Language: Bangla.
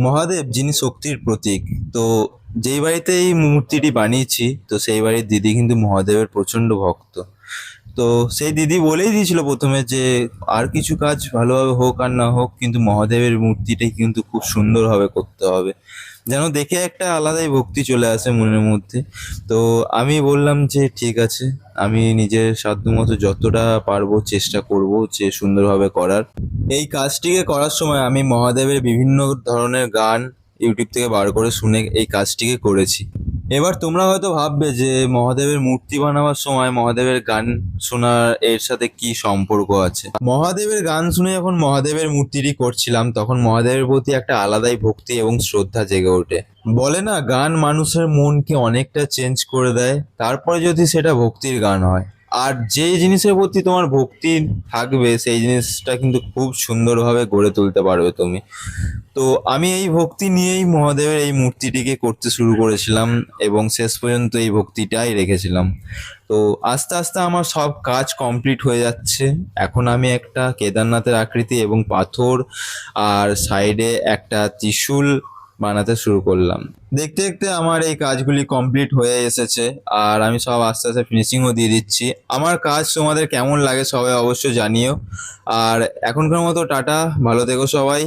মহাদেব যিনি শক্তির প্রতীক, তো যেই বাড়িতে এই মূর্তিটি বানিয়েছি, তো সেই বাড়ির দিদি কিন্তু মহাদেবের প্রচণ্ড ভক্ত। তো সেই দিদি বলেই দিয়েছিল প্রথমে যে আর কিছু কাজ ভালোভাবে হোক আর না হোক, কিন্তু মহাদেবের মূর্তিটাই কিন্তু খুব সুন্দরভাবে করতে হবে। যেন দেখে একটা আলাদাই ভক্তি চলে আসে মনের মধ্যে। তো আমি বললাম যে ঠিক আছে, আমি নিজের সাধ্য মতো যতটা পারব চেষ্টা করব যে সুন্দরভাবে করার। এই কাজটিকে করার সময় আমি মহাদেবের বিভিন্ন ধরনের গান ইউটিউব থেকে বার করে শুনে এই কাজটিকে করেছি। এবার তোমরা হয়তো ভাববে যে মহাদেবের মূর্তি বানাবার সময় মহাদেবের গান শোনার এর সাথে কি সম্পর্ক আছে? মহাদেবের গান শুনে যখন মহাদেবের মূর্তিটি করছিলাম, তখন মহাদেবের প্রতি একটা আলাদাই ভক্তি এবং শ্রদ্ধা জেগে ওঠে। বলে না, গান মানুষের মনকে অনেকটা চেঞ্জ করে দেয়, তারপরে যদি সেটা ভক্তির গান হয়। আর যে জিনিসের প্রতি তোমার ভক্তি থাকবে, সেই জিনিসটা কিন্তু খুব সুন্দরভাবে গড়ে তুলতে পারবে তুমি। তো আমি এই ভক্তি নিয়েই মহাদেবের এই মূর্তিটিকে করতে শুরু করেছিলাম এবং শেষ পর্যন্ত এই ভক্তিটাই রেখেছিলাম। তো আস্তে আস্তে আমার সব কাজ কমপ্লিট হয়ে যাচ্ছে। এখন আমি একটা কেদারনাথের আকৃতি এবং পাথর আর সাইডে একটা ত্রিশূল বানাতে শুরু করলাম। দেখতে দেখতে আমার এই কাজগুলি কমপ্লিট হয়ে এসেছে আর আমি সব আস্তে আস্তে ফিনিশিংও দিয়ে দিচ্ছি। আমার কাজ তোমাদের কেমন লাগে সবাই অবশ্যই জানিও। আর এখনকার মতো টাটা, ভালো থেকো সবাই।